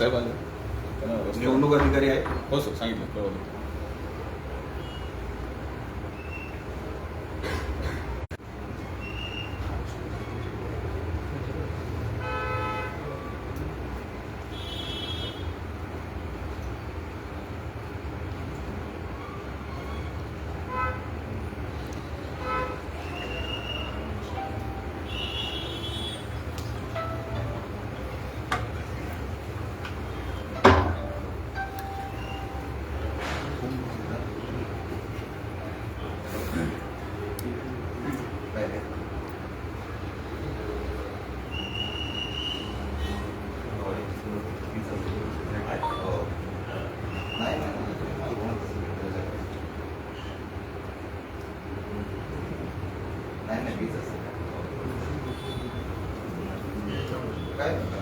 साहेब आले निवडणूक अधिकारी आहे. हो सर सांगितलं कळवलं काय आहे? हो. नाही, नाही, नाही नाही वीज असेल काय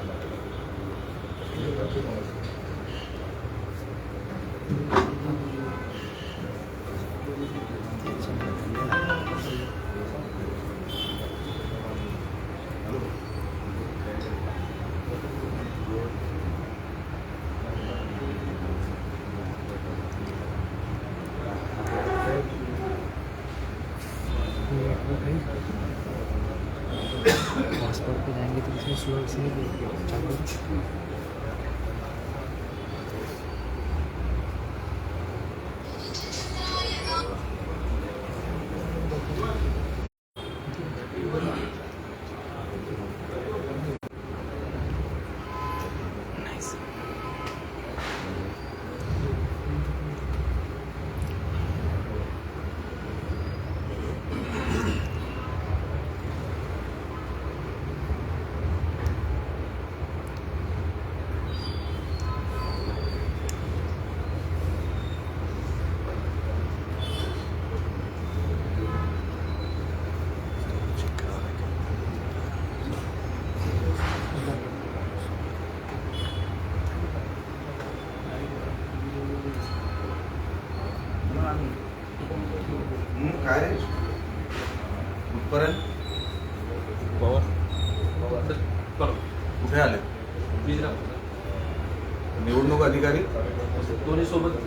TV. काय रे? कुठपर्यंत पवार. कुठे आले? निवडणूक अधिकारी? दोन्ही सोबत.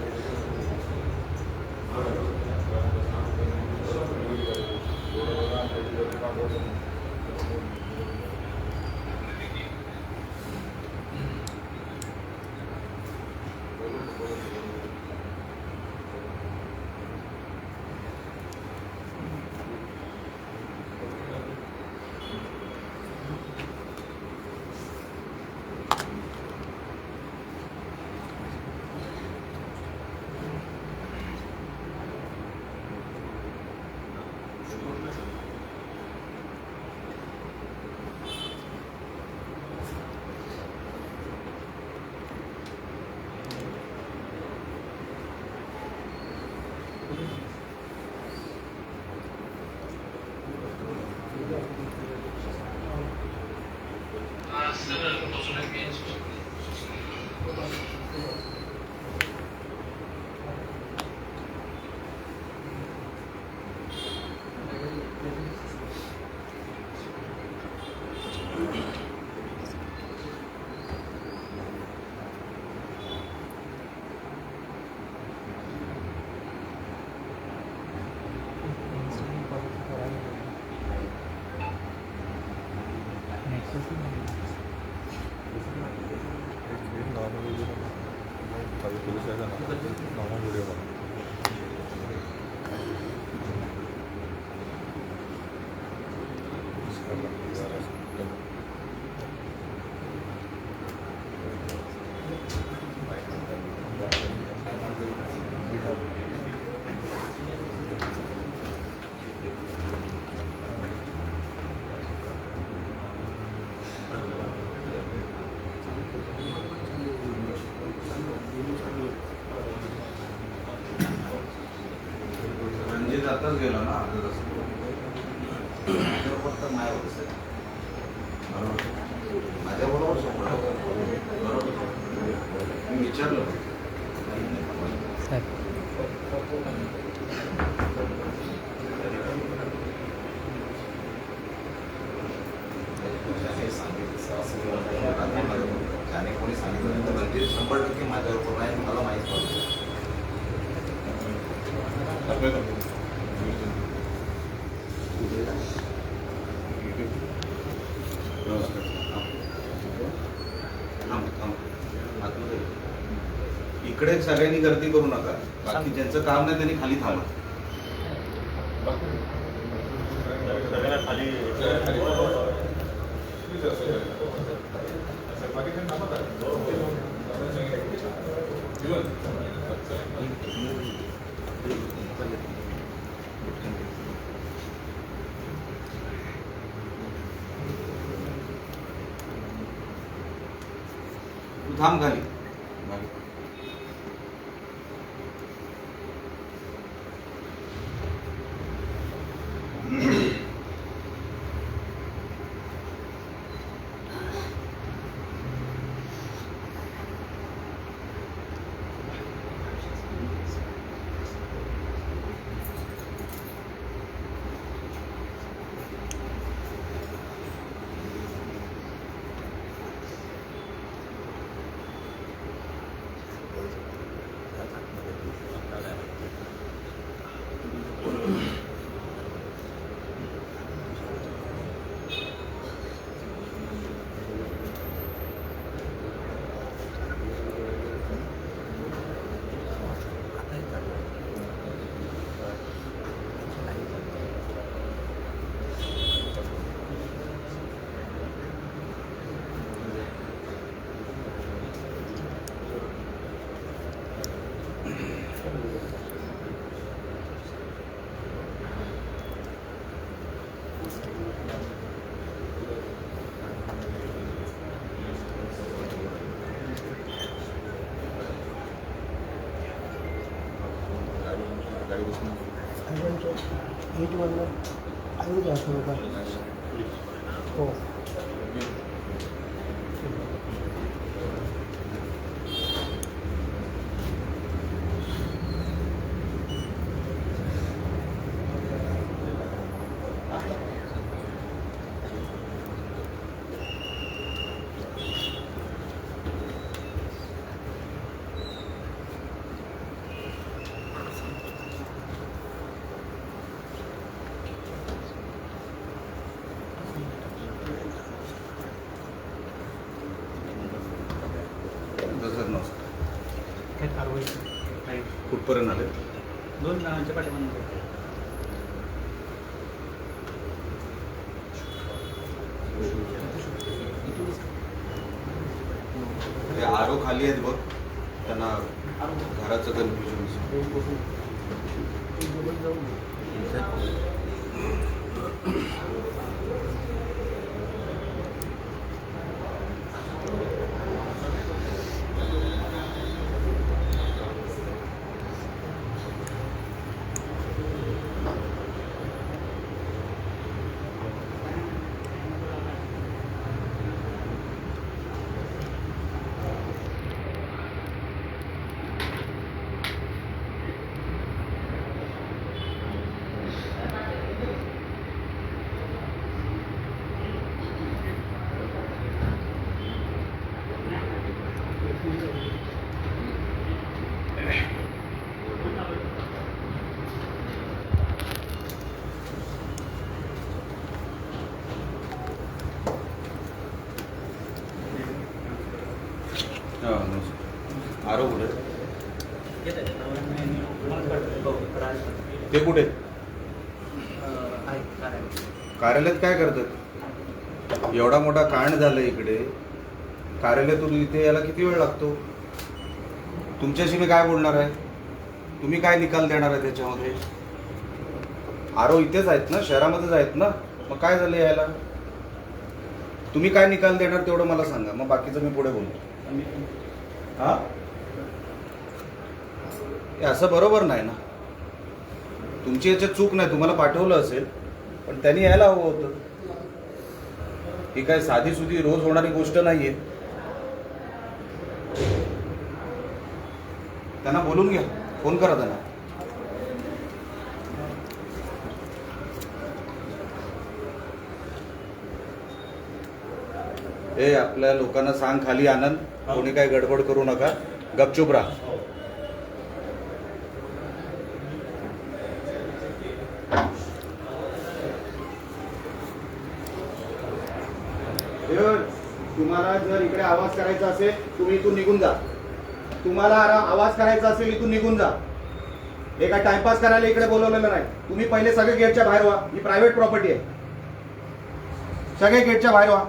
आताच गेला ना अर्धा तास. नाही होत सर. बरोबर माझ्या बरोबर. बरोबर. मी विचारलं. साहेब सांगितलं असं कोणी सांगितलं नाही तर रणजित शंभर टक्के माझ्यावर आहे मला माहीत पडलं दाखवायचं थांब, थांब. आतमध्ये ये. इकडे सगळ्यांनी गर्दी करू नका. बाकी ज्यांचं काम नाही त्यांनी खाली थांबा. तू थांब खाली गाडी আসলে कुठपर्यंत आले दोन जणांच्या पाठीमागे ते आरो खाली आहेत बघ त्यांना घराचं कन्फ्युजन आरो ते कुठे? कार्यालयात काय करतात? एवढा मोठा कांड झाला इकडे. कार्यालयातून इथे यायला किती वेळ लागतो? तुमच्याशी मी काय बोलणार आहे? तुम्ही काय निकाल देणार आहे त्याच्यामध्ये? आरो इथेच आहेत ना? शहरामध्येच आहेत ना? मग काय झालं यायला? तुम्ही काय निकाल देणार तेवढं मला सांगा. मग बाकीचं मी पुढे बोलतो. हा? हे असं बरोबर नाही ना. तुमची याच्यात चूक नाही तुम्हाला पाठवलं असेल पण त्यांनी यायला हवं होतं. ही काय साधी सुधी रोज होणारी गोष्ट नाहीये. त्यांना बोलून घ्या. फोन करा त्यांना. ए आपल्या लोकांना सांग खाली आनंद. कोणी काय गडबड करू नका. गपचूप राहा. तुम्हाला जर इकडे आवाज करायचा असेल तुम्ही इथून निघून जा. तुम्हाला आरा- आवाज करायचा असेल इथून निघून जा. हे काय टाइमपास करायला इकडे बोलवलेलं नाही. तुम्ही पहिले सगळे गेटच्या बाहेर व्हा. ही प्रायव्हेट प्रॉपर्टी आहे. सगळे गेटच्या बाहेर व्हा.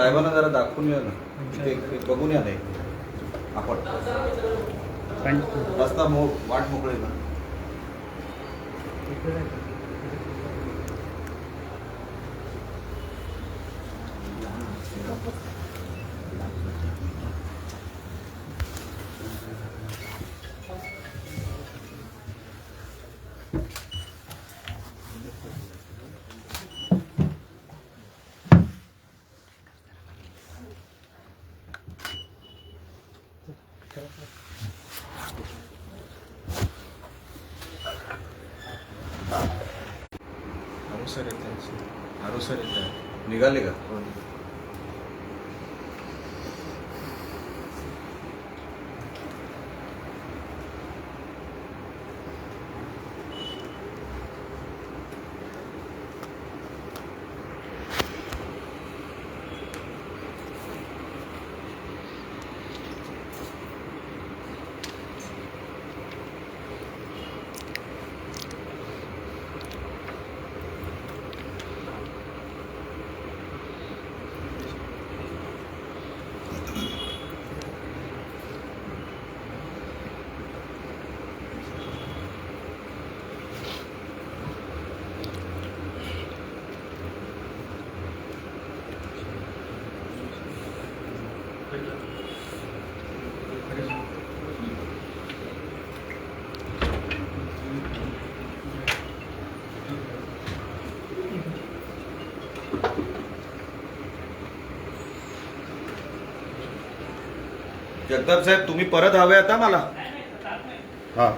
साहेबांना जरा दाखवून या ना. इथे बघून या नाही आपण. पण रस्ता मो वाट मोकळे ना. सर येत आहे आरो सर येत आहे. निघाले का? जगताप साहेब तुम्ही परत हवे आता मला? हा.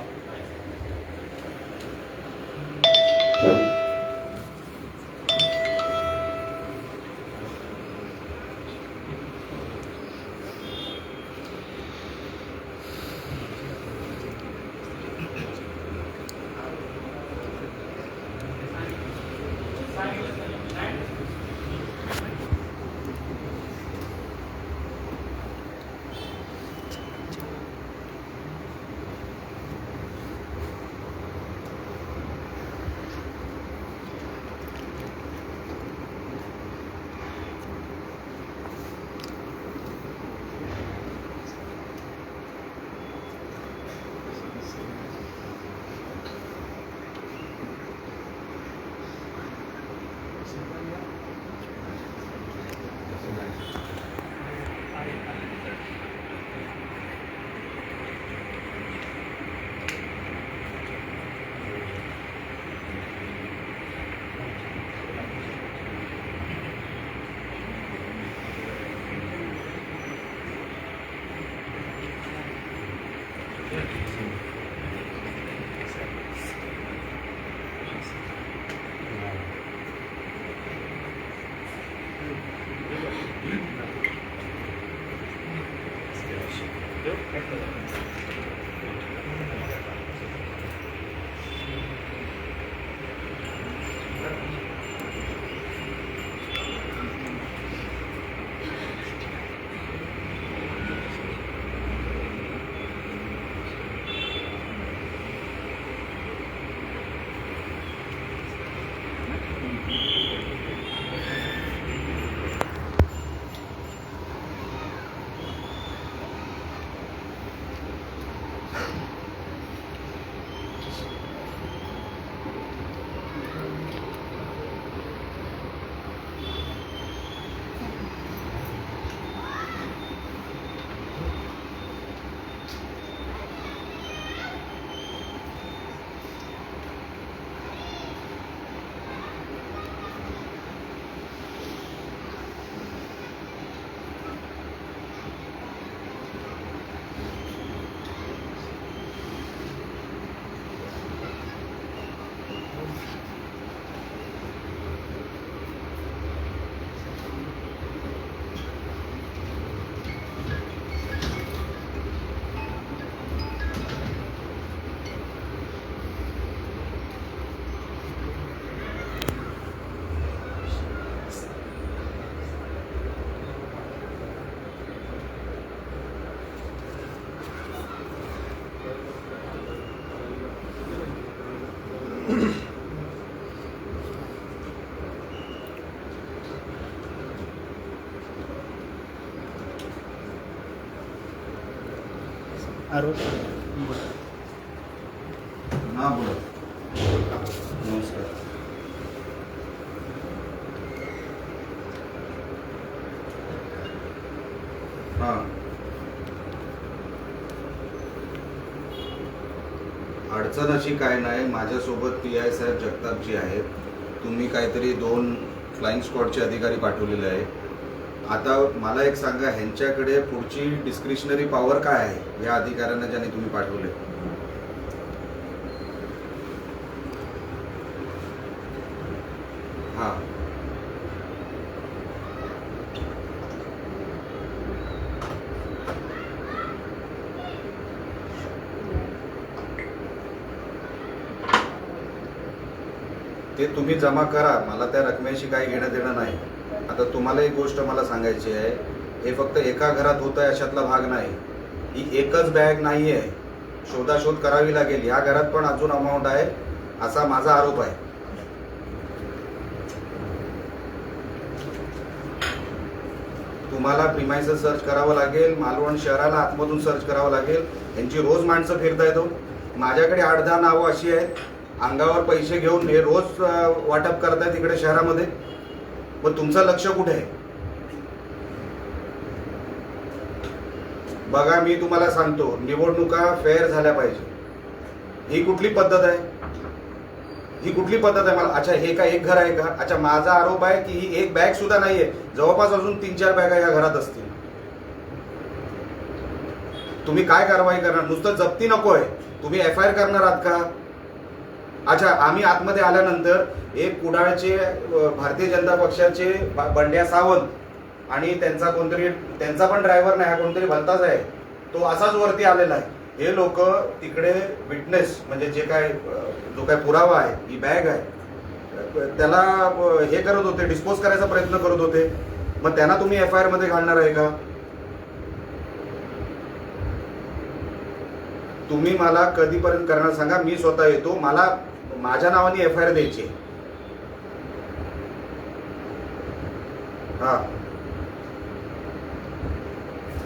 बोला. नमस्कार. हा. अडचण अशी काय नाही माझ्यासोबत पी आय साहेब जगतापजी आहेत. तुम्ही काहीतरी दोन फ्लाईंग स्क्वॉडचे अधिकारी पाठवलेले आहे आता मला एक सांगा ह्यांच्याकडे पुढची डिस्क्रिशनरी पॉवर काय आहे? या अधिकाऱ्यांना ज्याने तुम्ही पाठवले. हा. ते तुम्ही जमा करा मला त्या रकमेशी काही घेणं देणं नाही. आता तुम्हाला एक गोष्ट मला सांगायची आहे. हे फक्त एका घरात होत आहे अशातला भाग नाही. ही एकच बॅग नाही आहे शोधाशोध करावी लागेल. या घरात पण अजून अमाऊंट आहे असा माझा आरोप आहे. तुम्हाला प्रिमायस सर्च करावं लागेल. मालवण शहराला आतमधून सर्च करावं लागेल. यांची रोज माणसं फिरता येतो हो. माझ्याकडे आठ दहा नावं अशी आहेत. अंगावर पैसे घेऊन हे रोज वाटप करतायत इकडे शहरामध्ये. मग तुमचं लक्ष कुठे आहे? बघा मी तुम्हाला सांगतो निवडणुका फेअर झाल्या पाहिजे. ही कुठली पद्धत आहे? ही कुठली पद्धत आहे? मला अच्छा हे का एक घर आहे का? अच्छा माझा आरोप आहे की ही एक बॅग सुद्धा नाहीये. जवळपास अजून तीन चार बॅगा या घरात असतील. तुम्ही काय कारवाई करणार? नुसतं जप्ती नको आहे तुम्ही एफ आय आर करणार आहात का? अच्छा आम्ही आतमध्ये आल्यानंतर एक कुडाळचे भारतीय जनता पक्षाचे बंड्या सावंत आणि त्यांचा कोणतरी त्यांचा पण ड्रायव्हर नाही हा कोणतरी भलताच आहे. तो असाच वरती आलेला आहे. हे लोक तिकडे विटनेस म्हणजे जे काय जो काय पुरावा आहे ही बॅग आहे त्याला हे करत होते डिस्पोज करायचा प्रयत्न करत होते. मग त्यांना तुम्ही एफ आय आरमध्ये घालणार आहे का? तुम्ही मला कधीपर्यंत करणार सांगा मी स्वतः येतो. मला माझ्या नावाने एफ आय आर द्यायची. आहे. हा.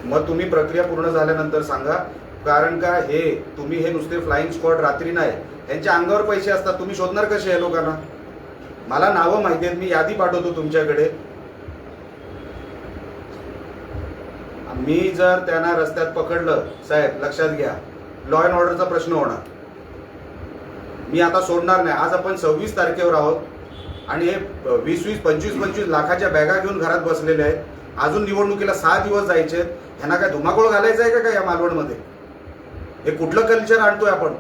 मग तुम्ही प्रक्रिया पूर्ण झाल्यानंतर सांगा कारण का हे तुम्ही हे नुसते फ्लाइंग स्क्वॉड रात्री नाही यांच्या अंगावर पैसे असतात तुम्ही शोधणार कसे आहे लोकांना? मला नावं माहिती आहेत मी यादी पाठवतो तुमच्याकडे. मी जर त्यांना रस्त्यात पकडलं साहेब लक्षात घ्या लॉ अँड ऑर्डरचा प्रश्न होणार. मी आता सोडणार नाही. आज आपण सव्वीस तारखेवर आहोत आणि हे वीस वीस पंचवीस पंचवीस लाखाच्या बॅगा घेऊन घरात बसलेले आहेत. अजून निवडणुकीला सहा दिवस जायचे आहेत. ह्यांना काय धुमाकूळ घालायचं आहे का काय या मालवणमध्ये? हे कुठलं कल्चर आणतोय आपण?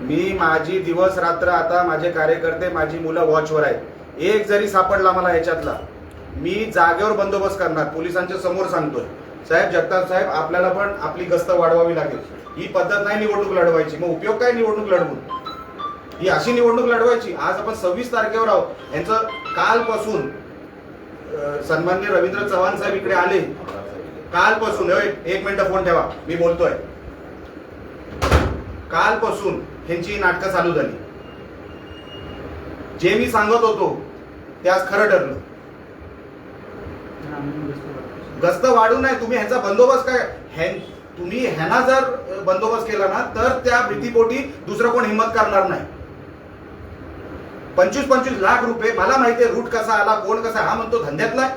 मी माझी दिवस रात्र आता माझे कार्यकर्ते माझी मुलं वॉचवर आहेत. एक जरी सापडला मला याच्यातला मी जागेवर बंदोबस्त करणार पोलिसांच्या समोर सांगतोय. साहेब जगताप साहेब आपल्याला पण आपली गस्त वाढवावी लागेल. ही पद्धत नाही निवडणूक लढवायची. मग उपयोग काय निवडणूक लढवून? ही अशी निवडणूक लढवायची. आज आपण सव्वीस तारखेवर आहोत. यांचं कालपासून सन्मान्य रवींद्र चव्हाण साहेब इकडे आले. कालपासून होय, एक मिनिट फोन ठेवा. मी बोलतोय. कालपासून ह्यांची नाटकं चालू झाली. जे मी सांगत होतो ते आज खरं ठरलं. गस्त वाढू नये तुम्ही ह्याचा बंदोबस्त काय? तुम्ही ह्यांना जर बंदोबस्त केला ना तर त्या भीतीपोटी दुसरं कोण हिंमत करणार नाही. पंचवीस पंचवीस लाख रुपये मला माहितीये रूट कसा आला कोण कसा हा म्हणतो धंद्यातला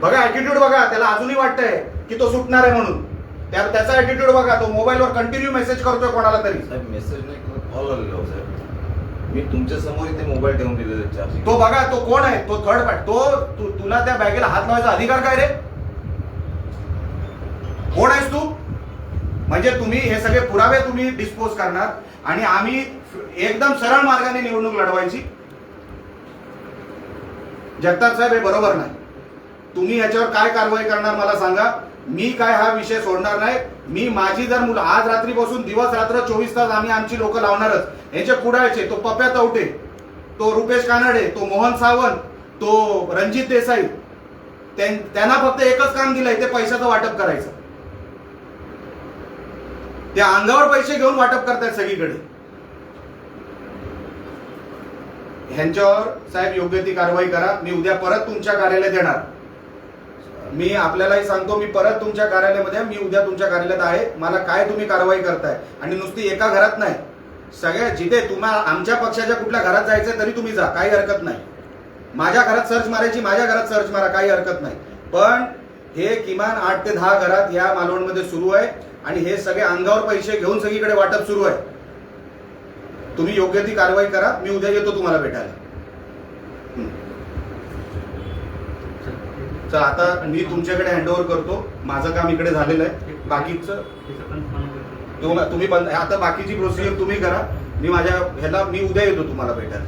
बघा ऍटिट्यूड बघा त्याला अजूनही वाटतंय की तो सुटणार आहे म्हणून. त्या त्याचा ऍटिट्यूड बघा तो मोबाईलवर कंटिन्यू मेसेज करतोय कोणाला तरी. साहेब मेसेज नाही कॉल आलेला हो साहेब मी तुमच्यासमोर इथे मोबाईल ठेवून दिले तो बघा तो कोण आहे? तो थर्ड पार्ट तो तु- तुला त्या बॅगेला हात लावायचा अधिकार काय रे? कोण आहेस तू? म्हणजे तुम्ही हे सगळे पुरावे तुम्ही डिस्पोज करणार आणि आम्ही एकदम सरळ मार्गाने निवडणूक लढवायची? जगताप साहेब हे बरोबर नाही. तुम्ही याच्यावर काय कारवाई करणार मला सांगा? मी काय हा विषय सोडणार नाही. मी माझी जर मुलं आज रात्रीपासून दिवस रात्र चोवीस तास आम्ही आमची लोक लावणारच. यांचे कुडाळचे तो पप्या तवटे तो रुपेश कानडे तो मोहन सावंत तो रणजित देसाई त्यां- त्यांना फक्त एकच काम दिलंय ते पैशाचं वाटप करायचं. त्या अंगावर पैसे घेऊन वाटप करतायत सगळीकडे. ह्यांच्यावर साहेब योग्य ती कारवाई करा. मी उद्या परत तुमच्या कार्यालयात येणार. मी आपल्यालाही सांगतो मी परत तुमच्या कार्यालयामध्ये मी उद्या तुमच्या कार्यालयात आहे. मला काय तुम्ही कारवाई करताय? आणि नुसती एका घरात नाही. सगळ्या जिथे तुम्हाला आमच्या पक्षाच्या कुठल्या घरात जायचंय तरी तुम्ही जा. काही हरकत नाही. माझ्या घरात सर्च मारायची माझ्या घरात सर्च मारा. काही हरकत नाही. पण हे किमान आठ ते दहा घरात या मालवणमध्ये सुरू आहे. आणि हे सगळे अंगावर पैसे घेऊन सगळीकडे वाटप सुरू आहे. तुम्ही योग्य ती कारवाई करा. मी उद्या येतो तुम्हाला भेटायला. चल आता मी तुमच्याकडे हँडओव्हर करतो. माझं काम इकडे झालेलं आहे. बाकीचं तुम्हा- तुम्ही बंद आता बाकीची प्रोसिजर तुम्ही करा. मी माझ्या ह्याला मी उद्या येतो तुम्हाला भेटायला.